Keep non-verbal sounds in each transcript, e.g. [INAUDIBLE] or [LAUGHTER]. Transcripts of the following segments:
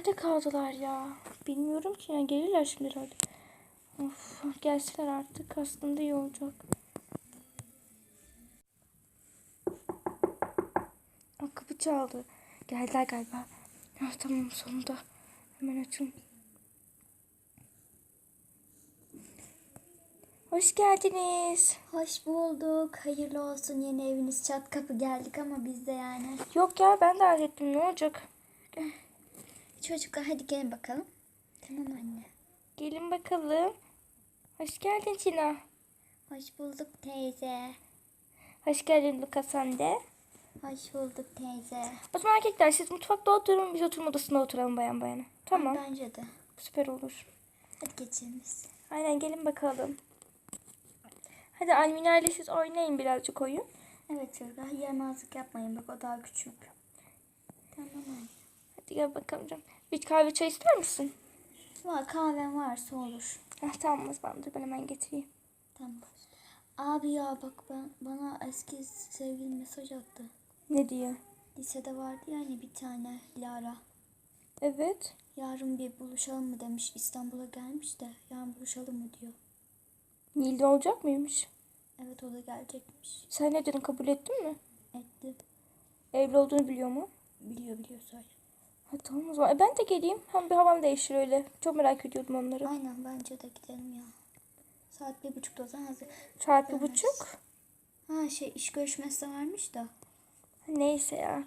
Nerede kaldılar ya? Bilmiyorum ki yani gelirler şimdi herhalde. Of gelseler artık aslında iyi olacak. Aa, kapı çaldı. Geldiler galiba. Ah, tamam sonunda. Hemen açayım. Hoş geldiniz. Hoş bulduk. Hayırlı olsun yeni eviniz. Çat kapı geldik ama biz de yani. Yok ya ben de ettim ne olacak? Çocuklar hadi gelin bakalım. Tamam anne. Gelin bakalım. Hoş geldin Tina. Hoş bulduk teyze. Hoş geldin Luka sen de. Hoş bulduk teyze. O zaman erkekler siz mutfakta oturun biz oturma odasında oturalım bayan bayana. Tamam Bence de. süper olur. Hadi geçelim biz. Aynen gelin bakalım. Hadi Almina ile siz oynayın birazcık oyun. Evet çocuklar yaramazlık yapmayın bak o daha küçük. Tamam anne. Gel bakalım canım. Bir kahve çay ister misin? Var kahven varsa olur. Ah, tamam o zaman dur ben hemen getireyim. Tamam. Abi ya bak ben bana eski sevgilim mesaj attı. Ne diye? Lisede vardı ya hani bir tane Lara. Evet. Yarın bir buluşalım mı demiş. İstanbul'a gelmiş de yarın buluşalım mı diyor. Nilde olacak mıymış? Evet o da gelecekmiş. Sen ne dedin kabul ettin mi? Etti. Evli olduğunu biliyor mu? Biliyor biliyor söyle. Ha, tamam o zaman. E, ben de geleyim. Hem bir havam değişir öyle. Çok merak ediyordum onları. Aynen bence de gidelim ya. Saat bir buçukta o zaman hazır. Saat bir buçuk. Ha şey iş görüşmesi de varmış da. Neyse ya.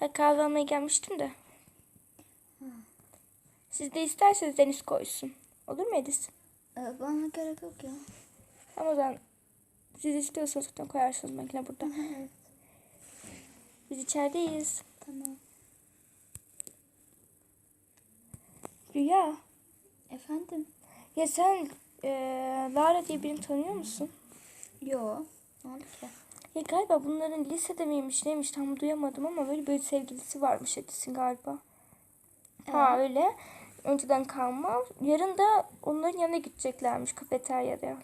Ben kahve almaya gelmiştim de. Siz de isterseniz Deniz koysun. Olur mu Edis? Ee, bana gerek yok ya. Ama o zaman siz istiyorsanız zaten koyarsınız makine burada. Evet Biz içerideyiz. tamam. Rüya. Efendim? Ya sen eee Lara diye birini tanıyor musun? Yo. Ne oldu ki? Ya galiba bunların lisede miymiş neymiş tam duyamadım ama böyle bir sevgilisi varmış Edis'in galiba. Ha öyle. Önceden kalma. Yarın da onların yanına gideceklermiş kafeteryada.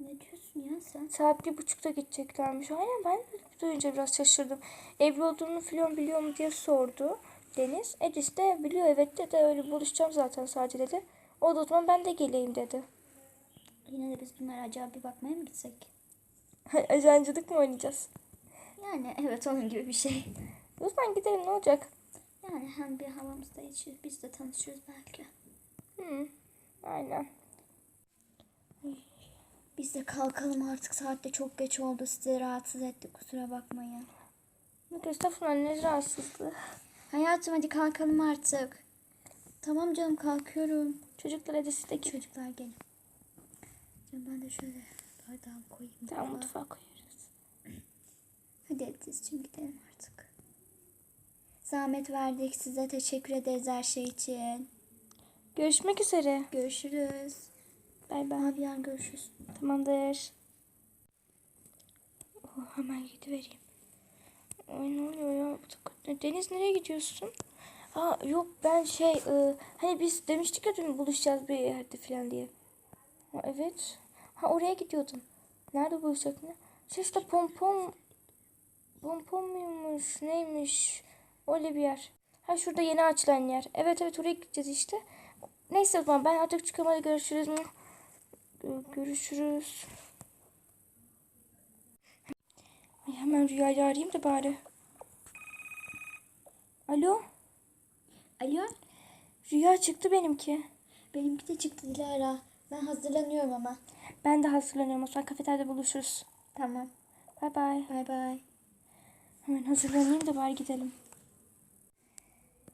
Ne diyorsun ya sen? Saat bir buçukta gideceklermiş. Aynen ben de duyunca biraz şaşırdım. Evli olduğunu falan biliyor mu diye sordu Deniz. Edis de biliyor evet dedi. Öyle buluşacağım zaten sadece dedi. O da o zaman ben de geleyim dedi. Yine de biz bunlara acaba bir bakmaya mı gitsek? [LAUGHS] Ajancılık mı oynayacağız? Yani evet onun gibi bir şey. O zaman gidelim ne olacak? Yani hem bir havamızda içir biz de tanışırız belki. Hı, aynen. Biz de kalkalım artık saatte çok geç oldu sizi rahatsız ettik kusura bakmayın. Estağfurullah ne rahatsızlığı. Hayatım hadi kalkalım artık. Tamam canım kalkıyorum. Çocuklar hadi siz de. Çocuklar gelin. Canım ben de şöyle bardağımı koyayım. Tamam daha. mutfağa koyarız. [CLEARS THROAT] Hadi Ediz'ciğim gidelim artık. Zahmet verdik size teşekkür ederiz her şey için. Görüşmek üzere. Görüşürüz. Bay bay. Abi yarın görüşürüz. Tamamdır. Oh, hemen gidivereyim. Ay ne oluyor ya? Deniz nereye gidiyorsun? Aa yok ben şey e, hani biz demiştik ya dün buluşacağız bir yerde falan diye. Ha, evet. Ha oraya gidiyordum. Nerede buluşacak ne? Şey işte pompon pompon muymuş neymiş? Öyle bir yer. Ha şurada yeni açılan yer. Evet evet oraya gideceğiz işte. Neyse o zaman ben artık çıkıyorum hadi görüşürüz. Gö- Görüşürüz. Ay, hemen Rüya'yı arayayım da bari. Alo? Alo. Rüya çıktı benimki. Benimki de çıktı Dilara. Ben hazırlanıyorum ama. Ben de hazırlanıyorum. O zaman kafeteryada buluşuruz. Tamam. Bay bay. Bay bay. Hemen hazırlanayım da bari gidelim.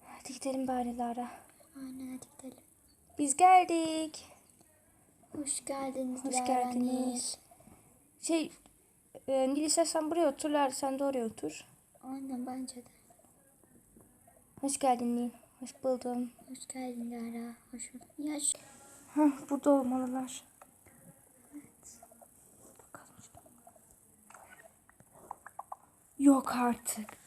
Hadi gidelim bari Lara. Aynen hadi gidelim. Biz geldik. Hoş geldiniz Hoş Lara geldiniz. Şey, e, Nil istersen buraya otur Lara sen de oraya otur. Aynen bence de. Hoş geldin Nil. Hoş buldum. Hoş geldin Lara. Hoş bulduk. Ya şu- Hah, burada olmalılar. Bakalım. Yok artık.